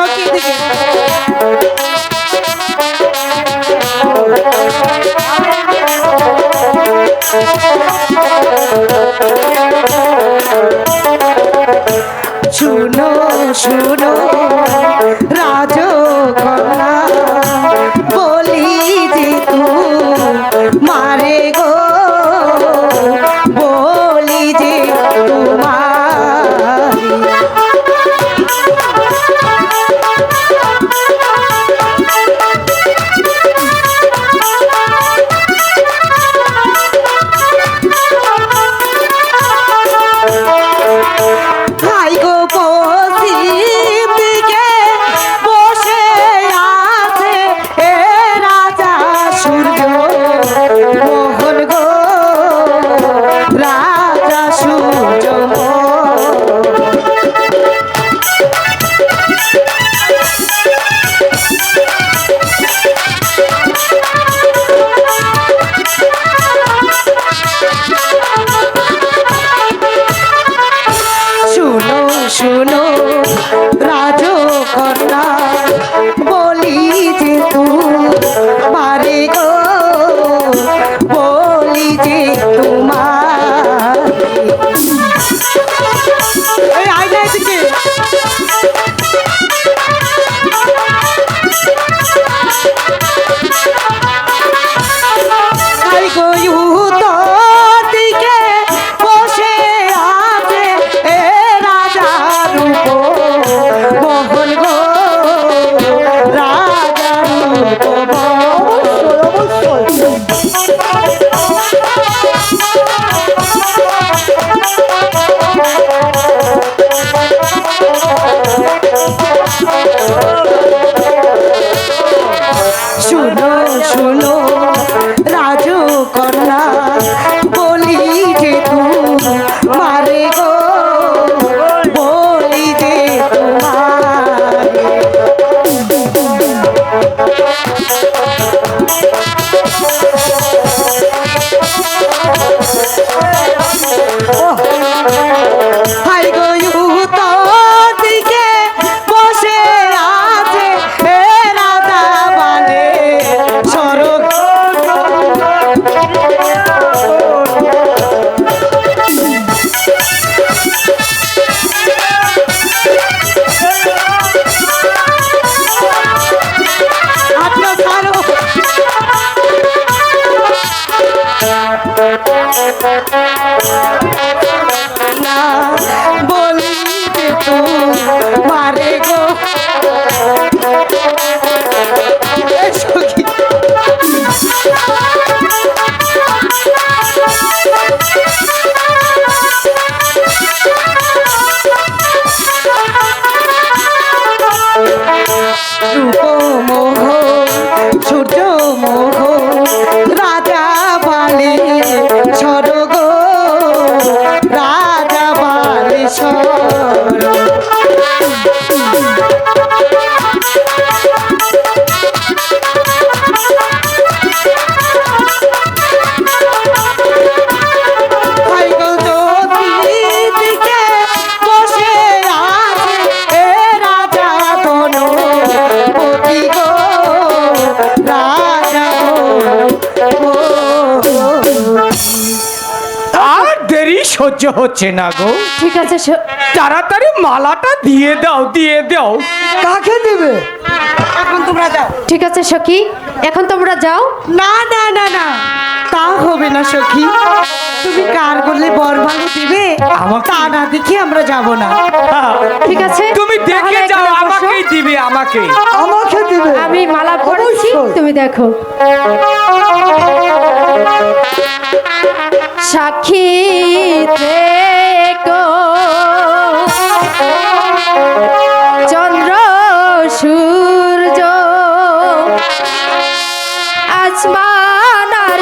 ঝকিয়ে দেবে। শুনো শুনো শুনো শুনো রাজু কন্যা বলি যে মারে গো বলি যে তোমার। Thank you. সহ্য হচ্ছে না গো। ঠিক আছে স- তাড়াতাড়ি মালাটা দিয়ে দাও দিয়ে দাও। কাকে দেবে? এখন তোমরা যাও। ঠিক আছে সখী। এখন তোমরা যাও। না না না না। তা হবে না সখী। তুমি কার করলে বরবানো দিবে? আমাকে- তা না দেখি আমরা যাব না। ঠিক আছে তুমি দেখে যাও এখানে বসো। আমাকেই দিবে আমাকে আমাকে দিবে? আমি মালা পড়েছি তুমি দেখো। সাক্ষী থেকো। চন্দ্র সূর্য আসমান আর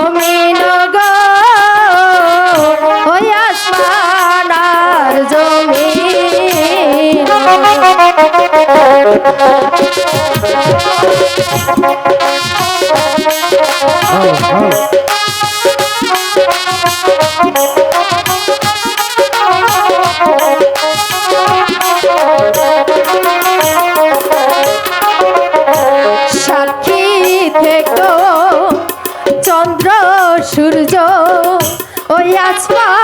অমিন ওই আসমান আর সাক্ষী থেকো চন্দ্র সূর্য ওই আসমান